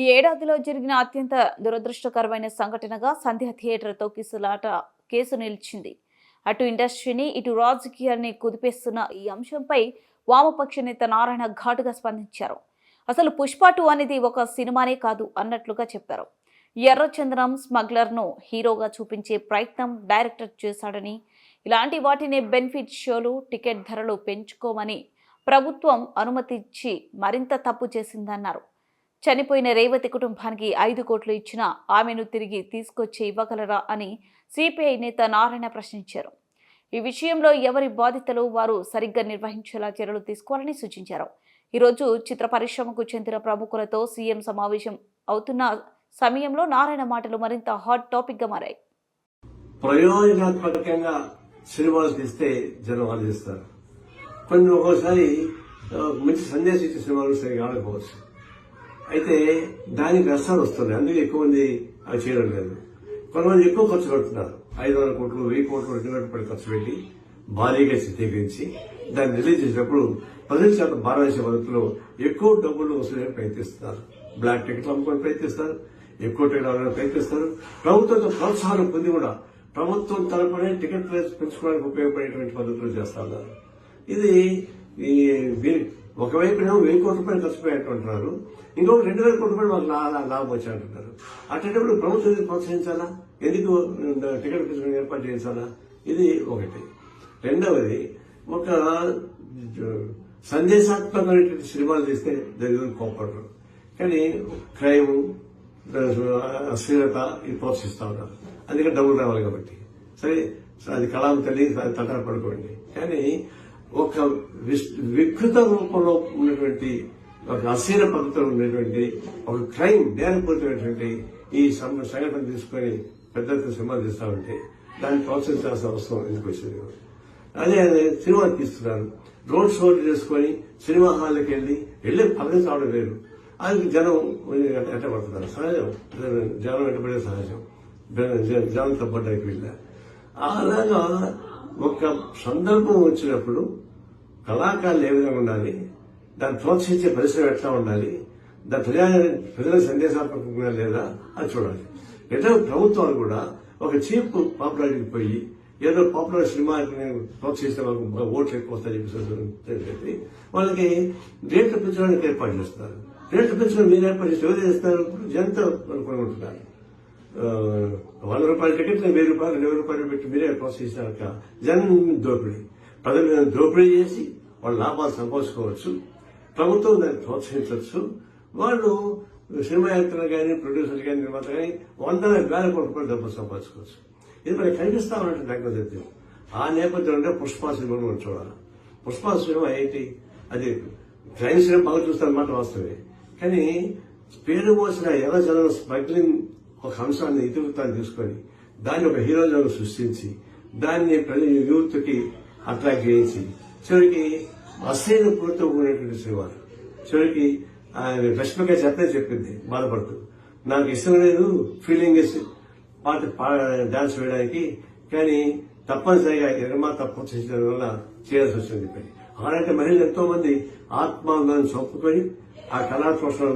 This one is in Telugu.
ఈ ఏడాదిలో జరిగిన అత్యంత దురదృష్టకరమైన సంఘటనగా సంధ్య థియేటర్ తొక్కిసలాట కేసు నిలిచింది. అటు ఇండస్ట్రీని ఇటు రాజకీయాన్ని కుదిపేస్తున్న ఈ అంశంపై వామపక్ష నేత నారాయణ ఘాటుగా స్పందించారు. అసలు పుష్ప టూ అనేది ఒక సినిమానే కాదు అన్నట్లుగా చెప్పారు. ఎర్రచందనం స్మగ్లర్ను హీరోగా చూపించే ప్రయత్నం డైరెక్టర్ చేశాడని ఇలాంటి వాటిని బెనిఫిట్ షోలు టికెట్ ధరలు పెంచుకోమని ప్రభుత్వం అనుమతి ఇచ్చి మరింత తప్పు చేసిందన్నారు. చనిపోయిన రేవతి కుటుంబానికి ఐదు కోట్లు ఇచ్చినా ఆమెను తిరిగి తీసుకొచ్చి ఇవ్వగలరా అని సిపిఐ నేత నారాయణ ప్రశ్నించారు. ఈ విషయంలో ఎవరి బాధితులు వారు సరిగ్గా నిర్వహించేలా చర్యలు తీసుకోవాలని సూచించారు. ఈరోజు చిత్ర పరిశ్రమకు చెందిన ప్రముఖులతో సీఎం సమావేశం అవుతున్న సమయంలో నారాయణ మాటలు మరింత హాట్ టాపిక్గా మారాయి. ప్రయోజనాత్మకంగా సినిమాలు తీస్తే జనం ఆలోచిస్తారు కొన్ని ఒక్కోసారి మంచి సందేశం ఇచ్చే సినిమాలు ఆడకపోవచ్చు. అయితే దానికి నష్టాలు వస్తున్నాయి అందుకే ఎక్కువ మంది అవి చేయడం లేదు. కొంతమంది ఎక్కువ ఖర్చు పెడుతున్నారు. ఐదు వందల కోట్లు వెయ్యి కోట్లు రెండు వేల రూపాయలు ఖర్చు పెట్టి భారీగా చిత్రీకరించి దాన్ని రిలీజ్ చేసినప్పుడు ప్రజల చేత భారతదేశ పద్ధతిలో ఎక్కువ డబ్బులు వసూలు ప్రయత్నిస్తున్నారు. బ్లాక్ టికెట్లు అమ్ముకొని ప్రయత్నిస్తారు. ఎక్కువ టికెట్ అమ్మడానికి ప్రయత్నిస్తారు. ప్రభుత్వంతో ప్రోత్సాహం పొంది కూడా ప్రభుత్వం తరపునే టికెట్ పెంచుకోవడానికి ఉపయోగపడేటువంటి పద్ధతులు చేస్తా ఉన్నారు. ఇది ఒకవైపు నేను వెయ్యి కోట్ల రూపాయలు ఖర్చు పెట్టమంటున్నారు ఇంకొక రెండు వేల కోట్ల రూపాయలు మాకు లా- లాభం వచ్చి అంటున్నారు అట్టేటప్పుడు ప్రభుత్వం ప్రోత్సహించాలా? ఎందుకు టికెట్ పెంచుకుని ఏర్పాటు చేయించాలా? ఇది ఒకటి. రెండవది ఒక సందేశాత్మకమైనటువంటి సినిమాలు తీస్తే దగ్గర కోపడరు కానీ క్రైమ్ అశ్లీలత ఇది ప్రోత్సహిస్తూ ఉన్నారు. అందుకని డబ్బులు రావాలి కాబట్టి. సరే సరే, అది కళాం తల్లి తటారు పడుకోండి. కానీ ఒక విస్- వికృత రూపంలో ఉన్నటువంటి ఒక అశ్లీల పద్ధతిలో ఉన్నటువంటి ఒక క్రైమ్ నేరపూరితమైనటువంటి ఈ సంఘటన తీసుకొని పెద్ద ఎత్తున ఉంటే దాన్ని ప్రోత్సహించాల్సిన అవసరం ఎందుకు వచ్చింది? అదే అదే సినిమా తీస్తున్నారు. రోడ్ షోలు చేసుకొని సినిమా హాల్కి వెళ్ళి వెళ్ళి పదవి రావడం వేరు. అది జనం ఎట్టబడుతున్నారు సహజం. జనం ఎట్టబడే సహజం. జనం తప్పడానికి వెళ్ళా. అలాగా ఒక సందర్భం వచ్చినప్పుడు కళాకారులు ఏ విధంగా ఉండాలి? దాన్ని ప్రోత్సహించే పరిశ్రమ ఎట్లా ఉండాలి? దాని ప్రజా ప్రజల సందేశాత్మకంగా లేదా అది చూడాలి. ఎట్లా ప్రభుత్వాలు కూడా ఒక చీప్ పాపులారిటీకి పోయి ఏదో పాపులర్ సినిమా ప్రోత్సహిస్తే వాళ్ళకు ఓట్లు ఎక్కువ వస్తాయి చెప్పేసి చెప్పి వాళ్ళకి రేట్లు పెంచడానికి ఏర్పాటు చేస్తారు. రేట్లు పెంచడం మీరు ఏర్పాటు చేస్తే ఎవరు చేస్తారు? జనత కొనుక్కుంటున్నారు వంద రూపాయల టికెట్ వెయ్యి రూపాయలు ఇరవై రూపాయలు పెట్టి మీరే ప్రోత్సహించాక జనం దోపిడీ. ప్రజల మీద దోపిడీ చేసి వాళ్ళ లాభాలు సంపాదించుకోవచ్చు. ప్రభుత్వం దాన్ని ప్రోత్సహించవచ్చు. వాళ్ళు సినిమా యాక్టర్లు కానీ ప్రొడ్యూసర్లు కానీ నిర్మాత కానీ వందల వేల కోట్ల రూపాయలు డబ్బులు సంపాదించుకోవచ్చు. ఇది మనకి కనిపిస్తా ఉన్నట్టు దగ్గర సత్యం ఆ నేపథ్యంలో పుష్ప సినిమా మనం చూడాలి. పుష్ప సినిమా ఏంటి? అది క్రైమ్ సినిమా బాగా చూస్తారన్నమాట వాస్తవే కానీ పేరు మోసిన ఎర్ర జనం స్మగ్లింగ్ ఒక అంశాన్ని ఇతివృత్తాన్ని తీసుకొని దాన్ని ఒక హీరోజాను సృష్టించి దాన్ని ప్రజల యూత్ అట్రాక్ట్ చేయించి చివరికి అసైన పూర్తి ఉన్నటువంటి సినిమాలు చివరికి ఆయన రష్మిక చెప్పే చెప్పింది బాధపడుతూ. నాకు ఇష్టం లేదు ఫీలింగ్ పాట డాన్స్ వేయడానికి కానీ తప్పనిసరిగా నిర్మాత చేసిన వల్ల చేయాల్సి వచ్చింది చెప్పి. అలాంటి మహిళలు ఎంతో మంది ఆత్మాభిమానం చంపుకొని ఆ కళా పోషణ